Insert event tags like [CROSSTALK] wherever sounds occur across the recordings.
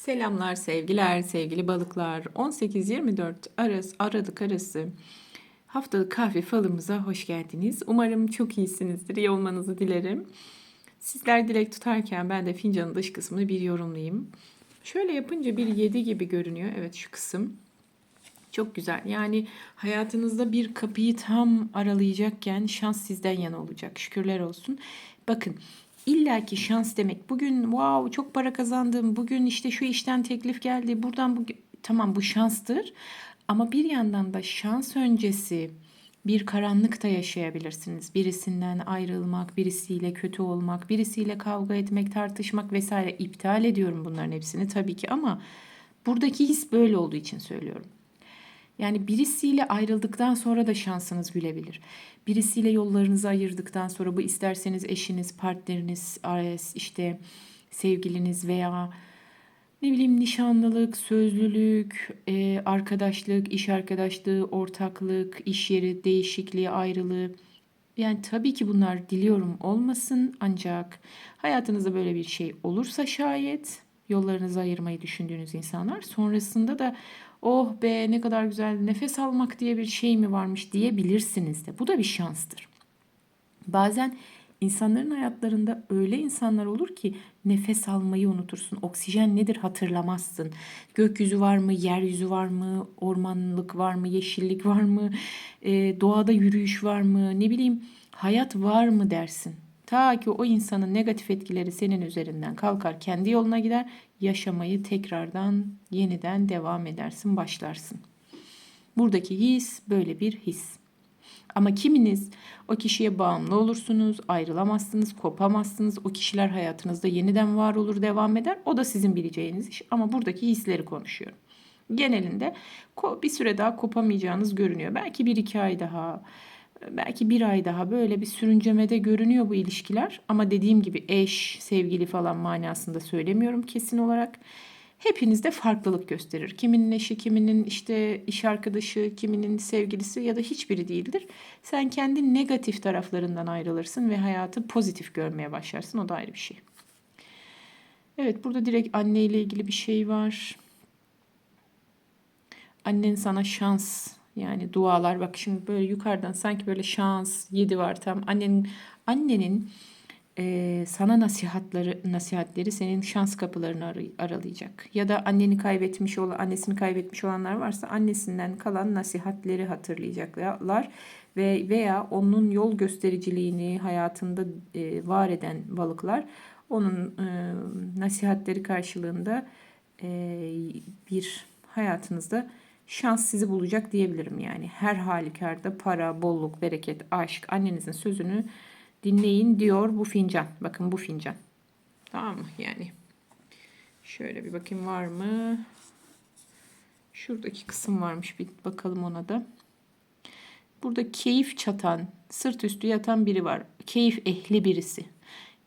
Selamlar sevgiler sevgili balıklar 18-24 arası aralık arası haftalık kahve falımıza hoş geldiniz. Umarım çok iyisinizdir iyi olmanızı dilerim. Sizler dilek tutarken ben de fincanın dış kısmını bir yorumlayayım. Şöyle yapınca bir 7 gibi görünüyor evet şu kısım. Çok güzel. Yani hayatınızda bir kapıyı tam aralayacakken şans sizden yana olacak. Şükürler olsun. Bakın İlla ki şans demek. Bugün wow çok para kazandım. Bugün işte şu işten teklif geldi. Buradan bu tamam bu şanstır. Ama bir yandan da şans öncesi bir karanlık da yaşayabilirsiniz. Birisinden ayrılmak, birisiyle kötü olmak, birisiyle kavga etmek, tartışmak vesaire iptal ediyorum bunların hepsini tabii ki ama buradaki his böyle olduğu için söylüyorum. Yani birisiyle ayrıldıktan sonra da şansınız gülebilir. Birisiyle yollarınızı ayırdıktan sonra bu isterseniz eşiniz, partneriniz, işte sevgiliniz veya ne bileyim nişanlılık, sözlülük, e, arkadaşlık, iş arkadaşlığı, ortaklık, iş yeri değişikliği, ayrılığı. Yani tabii ki bunlar diliyorum olmasın ancak hayatınızda böyle bir şey olursa şayet yollarınızı ayırmayı düşündüğünüz insanlar sonrasında da oh be ne kadar güzel nefes almak diye bir şey mi varmış diyebilirsiniz de. Bu da bir şanstır. Bazen insanların hayatlarında öyle insanlar olur ki nefes almayı unutursun. Oksijen nedir hatırlamazsın. Gökyüzü var mı, yeryüzü var mı, ormanlık var mı, yeşillik var mı, doğada yürüyüş var mı, ne bileyim hayat var mı dersin. Ta ki o insanın negatif etkileri senin üzerinden kalkar, kendi yoluna gider, yaşamayı tekrardan yeniden devam edersin, başlarsın. Buradaki his böyle bir his. Ama kiminiz o kişiye bağımlı olursunuz, ayrılamazsınız, kopamazsınız. O kişiler hayatınızda yeniden var olur, devam eder. O da sizin bileceğiniz iş. Ama buradaki hisleri konuşuyorum. Genelinde bir süre daha kopamayacağınız görünüyor. Belki bir iki ay daha, belki bir ay daha böyle bir sürüncemede görünüyor bu ilişkiler. Ama dediğim gibi eş, sevgili falan manasında söylemiyorum kesin olarak. Hepinizde farklılık gösterir. Kiminin eşi, kiminin işte iş arkadaşı, kiminin sevgilisi ya da hiçbiri değildir. Sen kendi negatif taraflarından ayrılırsın ve hayatı pozitif görmeye başlarsın. O da ayrı bir şey. Evet burada direkt anne ile ilgili bir şey var. Annen sana şans yani dualar bak şimdi böyle yukarıdan sanki böyle şans yedi var tam annenin annenin e, sana nasihatleri nasihatleri senin şans kapılarını ar aralayacak. Ya da anneni kaybetmiş olan annesini kaybetmiş olanlar varsa annesinden kalan nasihatleri hatırlayacaklar ve veya onun yol göstericiliğini hayatında e, var eden balıklar onun e, nasihatleri karşılığında e, bir hayatınızda şans sizi bulacak diyebilirim yani. Her halükarda para, bolluk, bereket, aşk, annenizin sözünü dinleyin diyor bu fincan. Bakın bu fincan. Tamam mı? Yani şöyle bir bakayım var mı? Şuradaki kısım varmış. Bir bakalım ona da. Burada keyif çatan, sırt üstü yatan biri var. Keyif ehli birisi.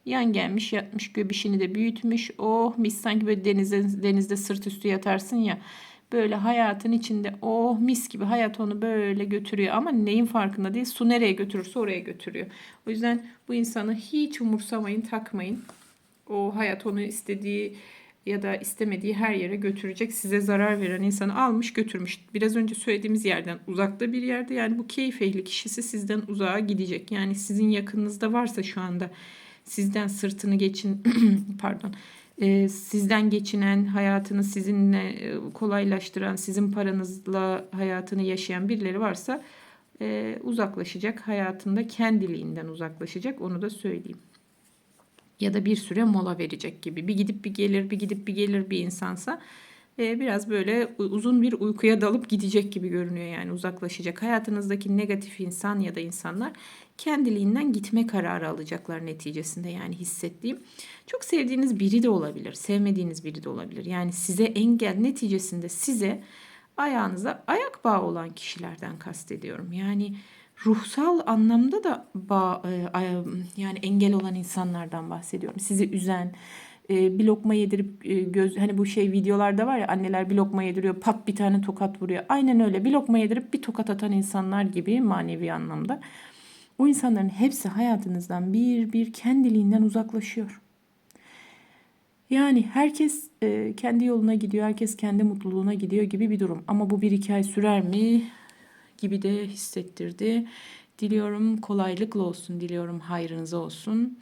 Yan gelmiş yatmış göbişini de büyütmüş. Oh mis sanki böyle denizde, denizde sırt üstü yatarsın ya böyle hayatın içinde oh mis gibi hayat onu böyle götürüyor ama neyin farkında değil su nereye götürürse oraya götürüyor. O yüzden bu insanı hiç umursamayın takmayın. O hayat onu istediği ya da istemediği her yere götürecek. Size zarar veren insanı almış götürmüş. Biraz önce söylediğimiz yerden uzakta bir yerde yani bu keyif ehli kişisi sizden uzağa gidecek. Yani sizin yakınınızda varsa şu anda sizden sırtını geçin [CLEARS THROAT] pardon e, sizden geçinen, hayatını sizinle e, kolaylaştıran, sizin paranızla hayatını yaşayan birileri varsa e, uzaklaşacak. Hayatında kendiliğinden uzaklaşacak. Onu da söyleyeyim. Ya da bir süre mola verecek gibi. Bir gidip bir gelir, bir gidip bir gelir bir insansa e, biraz böyle uzun bir uykuya dalıp gidecek gibi görünüyor yani uzaklaşacak. Hayatınızdaki negatif insan ya da insanlar kendiliğinden gitme kararı alacaklar neticesinde yani hissettiğim. Çok sevdiğiniz biri de olabilir, sevmediğiniz biri de olabilir. Yani size engel neticesinde size ayağınıza ayak bağı olan kişilerden kastediyorum. Yani ruhsal anlamda da bağ, e, yani engel olan insanlardan bahsediyorum. Sizi üzen, e, bir lokma yedirip e, göz hani bu şey videolarda var ya anneler bir lokma yediriyor pat bir tane tokat vuruyor. Aynen öyle bir lokma yedirip bir tokat atan insanlar gibi manevi anlamda. O insanların hepsi hayatınızdan bir bir kendiliğinden uzaklaşıyor. Yani herkes e, kendi yoluna gidiyor, herkes kendi mutluluğuna gidiyor gibi bir durum. Ama bu bir iki ay sürer mi gibi de hissettirdi. Diliyorum kolaylıkla olsun, diliyorum hayrınıza olsun.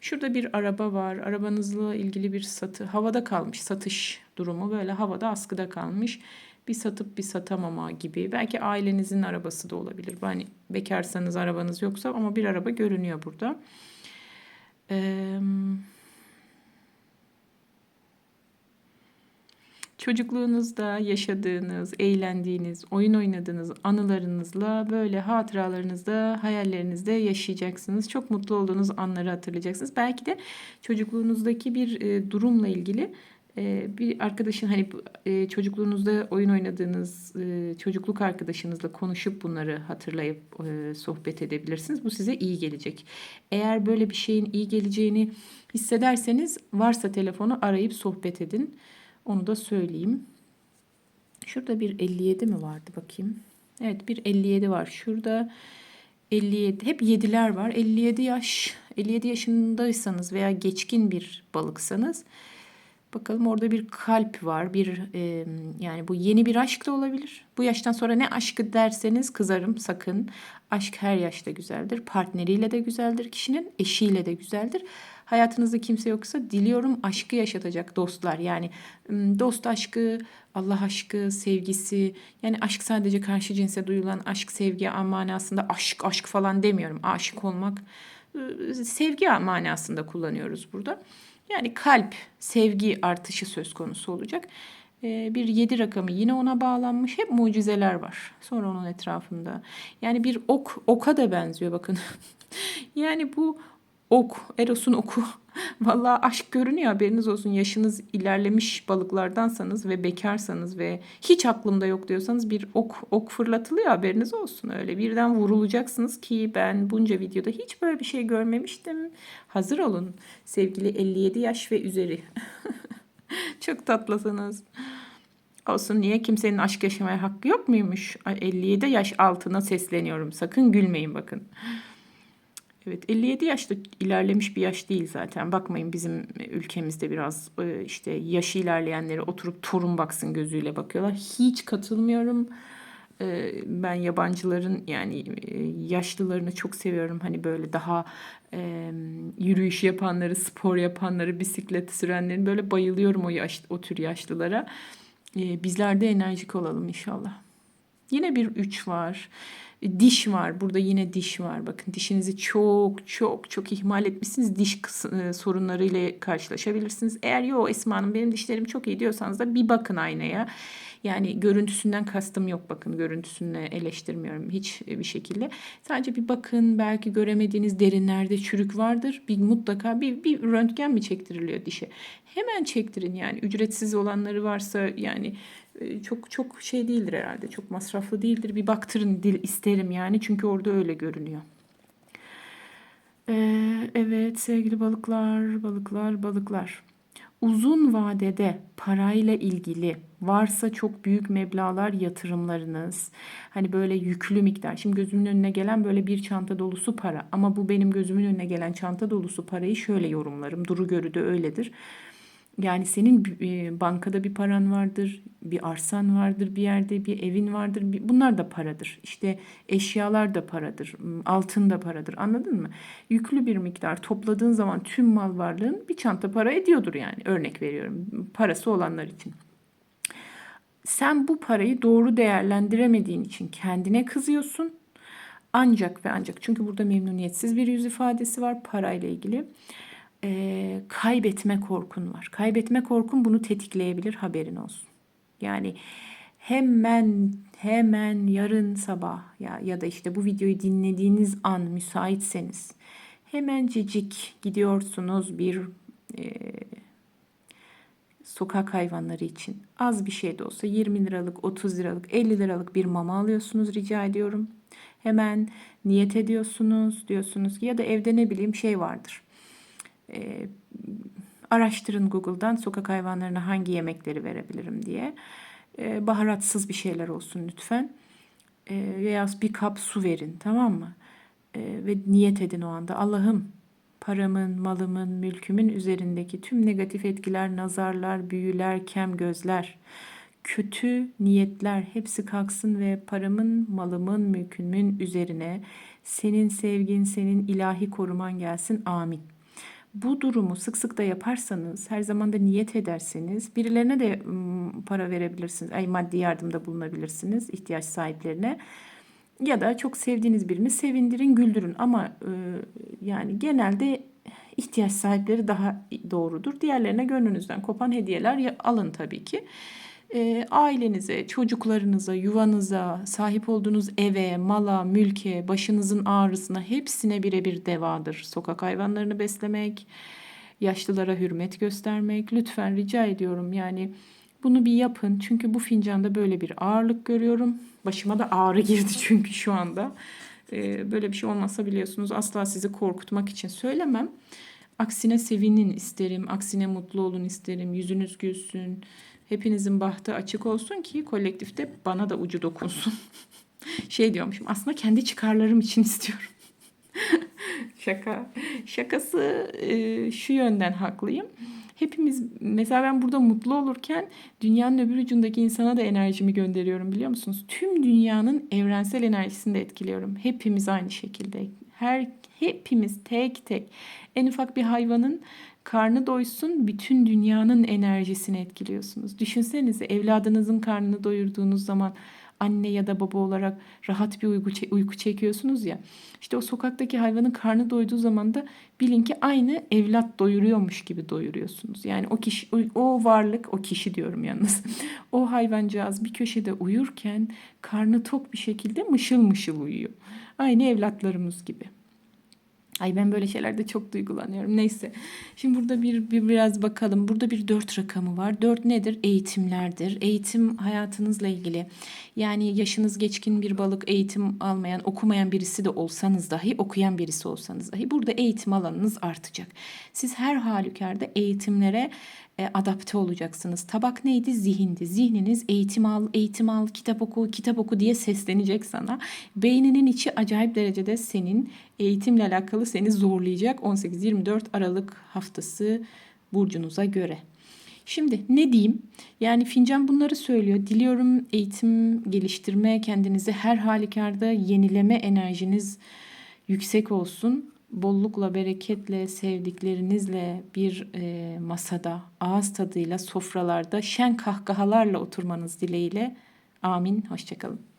Şurada bir araba var. Arabanızla ilgili bir satı, havada kalmış satış durumu böyle havada askıda kalmış. Bir satıp bir satamama gibi. Belki ailenizin arabası da olabilir. Hani bekarsanız arabanız yoksa ama bir araba görünüyor burada. Eee Çocukluğunuzda yaşadığınız, eğlendiğiniz, oyun oynadığınız anılarınızla böyle hatıralarınızda, hayallerinizde yaşayacaksınız. Çok mutlu olduğunuz anları hatırlayacaksınız. Belki de çocukluğunuzdaki bir durumla ilgili bir arkadaşın hani e, çocukluğunuzda oyun oynadığınız e, çocukluk arkadaşınızla konuşup bunları hatırlayıp e, sohbet edebilirsiniz. Bu size iyi gelecek. Eğer böyle bir şeyin iyi geleceğini hissederseniz varsa telefonu arayıp sohbet edin. Onu da söyleyeyim. Şurada bir 57 mi vardı bakayım. Evet bir 57 var. Şurada 57 hep 7'ler var. 57 yaş 57 yaşındaysanız veya geçkin bir balıksanız bakalım orada bir kalp var. Bir e, yani bu yeni bir aşk da olabilir. Bu yaştan sonra ne aşkı derseniz kızarım sakın. Aşk her yaşta güzeldir. Partneriyle de güzeldir kişinin, eşiyle de güzeldir. Hayatınızda kimse yoksa diliyorum aşkı yaşatacak dostlar. Yani dost aşkı, Allah aşkı, sevgisi. Yani aşk sadece karşı cinse duyulan aşk, sevgi manasında aşk, aşk falan demiyorum. Aşık olmak sevgi manasında kullanıyoruz burada. Yani kalp, sevgi artışı söz konusu olacak. Bir yedi rakamı yine ona bağlanmış. Hep mucizeler var. Sonra onun etrafında. Yani bir ok, oka da benziyor bakın. [LAUGHS] yani bu ok, Eros'un oku. [LAUGHS] Vallahi aşk görünüyor haberiniz olsun. Yaşınız ilerlemiş balıklardansanız ve bekarsanız ve hiç aklımda yok diyorsanız bir ok ok fırlatılıyor haberiniz olsun. Öyle birden vurulacaksınız ki ben bunca videoda hiç böyle bir şey görmemiştim. Hazır olun sevgili 57 yaş ve üzeri. [LAUGHS] Çok tatlısınız. Olsun niye kimsenin aşk yaşamaya hakkı yok muymuş? 57 yaş altına sesleniyorum. Sakın gülmeyin bakın. Evet 57 yaşta ilerlemiş bir yaş değil zaten. Bakmayın bizim ülkemizde biraz e, işte yaşı ilerleyenlere oturup torun baksın gözüyle bakıyorlar. Hiç katılmıyorum. E, ben yabancıların yani e, yaşlılarını çok seviyorum. Hani böyle daha yürüyüş yapanları, spor yapanları, bisiklet sürenlerin böyle bayılıyorum o yaş, o tür yaşlılara. Bizler de enerjik olalım inşallah. Yine bir üç var. Diş var. Burada yine diş var. Bakın dişinizi çok çok çok ihmal etmişsiniz. Diş e, sorunlarıyla karşılaşabilirsiniz. Eğer yo Esma Hanım benim dişlerim çok iyi diyorsanız da bir bakın aynaya. Yani görüntüsünden kastım yok bakın görüntüsünü eleştirmiyorum hiç bir şekilde. Sadece bir bakın belki göremediğiniz derinlerde çürük vardır. Bir mutlaka bir, bir röntgen mi çektiriliyor dişe? Hemen çektirin yani ücretsiz olanları varsa yani e, çok çok şey değildir herhalde. Çok masraflı değildir. Bir baktırın dil isterim yani. Çünkü orada öyle görünüyor. Ee, evet sevgili balıklar, balıklar, balıklar. Uzun vadede parayla ilgili varsa çok büyük meblalar yatırımlarınız. Hani böyle yüklü miktar. Şimdi gözümün önüne gelen böyle bir çanta dolusu para. Ama bu benim gözümün önüne gelen çanta dolusu parayı şöyle yorumlarım. Duru görüde öyledir. Yani senin bankada bir paran vardır, bir arsan vardır bir yerde, bir evin vardır. Bunlar da paradır. İşte eşyalar da paradır, altın da paradır. Anladın mı? Yüklü bir miktar topladığın zaman tüm mal varlığın bir çanta para ediyordur yani. Örnek veriyorum. Parası olanlar için. Sen bu parayı doğru değerlendiremediğin için kendine kızıyorsun. Ancak ve ancak çünkü burada memnuniyetsiz bir yüz ifadesi var parayla ilgili e, kaybetme korkun var. Kaybetme korkun bunu tetikleyebilir haberin olsun. Yani hemen hemen yarın sabah ya ya da işte bu videoyu dinlediğiniz an müsaitseniz hemencecik gidiyorsunuz bir e, sokak hayvanları için az bir şey de olsa 20 liralık, 30 liralık, 50 liralık bir mama alıyorsunuz rica ediyorum. Hemen niyet ediyorsunuz diyorsunuz ki ya da evde ne bileyim şey vardır. E, araştırın Google'dan sokak hayvanlarına hangi yemekleri verebilirim diye. E, baharatsız bir şeyler olsun lütfen. E, veya bir kap su verin tamam mı? E, ve niyet edin o anda. Allah'ım paramın, malımın, mülkümün üzerindeki tüm negatif etkiler, nazarlar, büyüler, kem gözler, kötü niyetler hepsi kalksın ve paramın, malımın, mülkümün üzerine senin sevgin, senin ilahi koruman gelsin. Amin. Bu durumu sık sık da yaparsanız, her zaman da niyet ederseniz, birilerine de para verebilirsiniz, ay maddi yardımda bulunabilirsiniz ihtiyaç sahiplerine. Ya da çok sevdiğiniz birini sevindirin, güldürün. Ama e, yani genelde ihtiyaç sahipleri daha doğrudur. Diğerlerine gönlünüzden kopan hediyeler alın tabii ki. E, ailenize, çocuklarınıza, yuvanıza, sahip olduğunuz eve, mala, mülke, başınızın ağrısına hepsine birebir devadır. Sokak hayvanlarını beslemek, yaşlılara hürmet göstermek. Lütfen rica ediyorum yani bunu bir yapın. Çünkü bu fincanda böyle bir ağırlık görüyorum. Başıma da ağrı [LAUGHS] girdi çünkü şu anda. Ee, böyle bir şey olmasa biliyorsunuz asla sizi korkutmak için söylemem. Aksine sevinin isterim. Aksine mutlu olun isterim. Yüzünüz gülsün. Hepinizin bahtı açık olsun ki kolektifte bana da ucu dokunsun. [LAUGHS] şey diyormuşum aslında kendi çıkarlarım için istiyorum. [LAUGHS] Şaka. Şakası e, şu yönden haklıyım. Hepimiz mesela ben burada mutlu olurken dünyanın öbür ucundaki insana da enerjimi gönderiyorum biliyor musunuz? Tüm dünyanın evrensel enerjisini de etkiliyorum. Hepimiz aynı şekilde. Her hepimiz tek tek en ufak bir hayvanın karnı doysun bütün dünyanın enerjisini etkiliyorsunuz. Düşünsenize evladınızın karnını doyurduğunuz zaman anne ya da baba olarak rahat bir uyku, uyku çekiyorsunuz ya. İşte o sokaktaki hayvanın karnı doyduğu zaman da bilin ki aynı evlat doyuruyormuş gibi doyuruyorsunuz. Yani o kişi o, varlık o kişi diyorum yalnız. [LAUGHS] o hayvancağız bir köşede uyurken karnı tok bir şekilde mışıl mışıl uyuyor. Aynı evlatlarımız gibi. Ay ben böyle şeylerde çok duygulanıyorum. Neyse. Şimdi burada bir, bir biraz bakalım. Burada bir dört rakamı var. Dört nedir? Eğitimlerdir. Eğitim hayatınızla ilgili. Yani yaşınız geçkin bir balık eğitim almayan, okumayan birisi de olsanız dahi, okuyan birisi olsanız dahi burada eğitim alanınız artacak. Siz her halükarda eğitimlere e, adapte olacaksınız. Tabak neydi? Zihindi. Zihniniz eğitim al, eğitim al, kitap oku, kitap oku diye seslenecek sana. Beyninin içi acayip derecede senin eğitimle alakalı seni zorlayacak 18-24 Aralık haftası burcunuza göre. Şimdi ne diyeyim? Yani fincan bunları söylüyor. Diliyorum eğitim, geliştirme, kendinizi her halükarda yenileme enerjiniz yüksek olsun. Bollukla, bereketle, sevdiklerinizle bir e, masada, ağız tadıyla, sofralarda, şen kahkahalarla oturmanız dileğiyle. Amin. Hoşçakalın.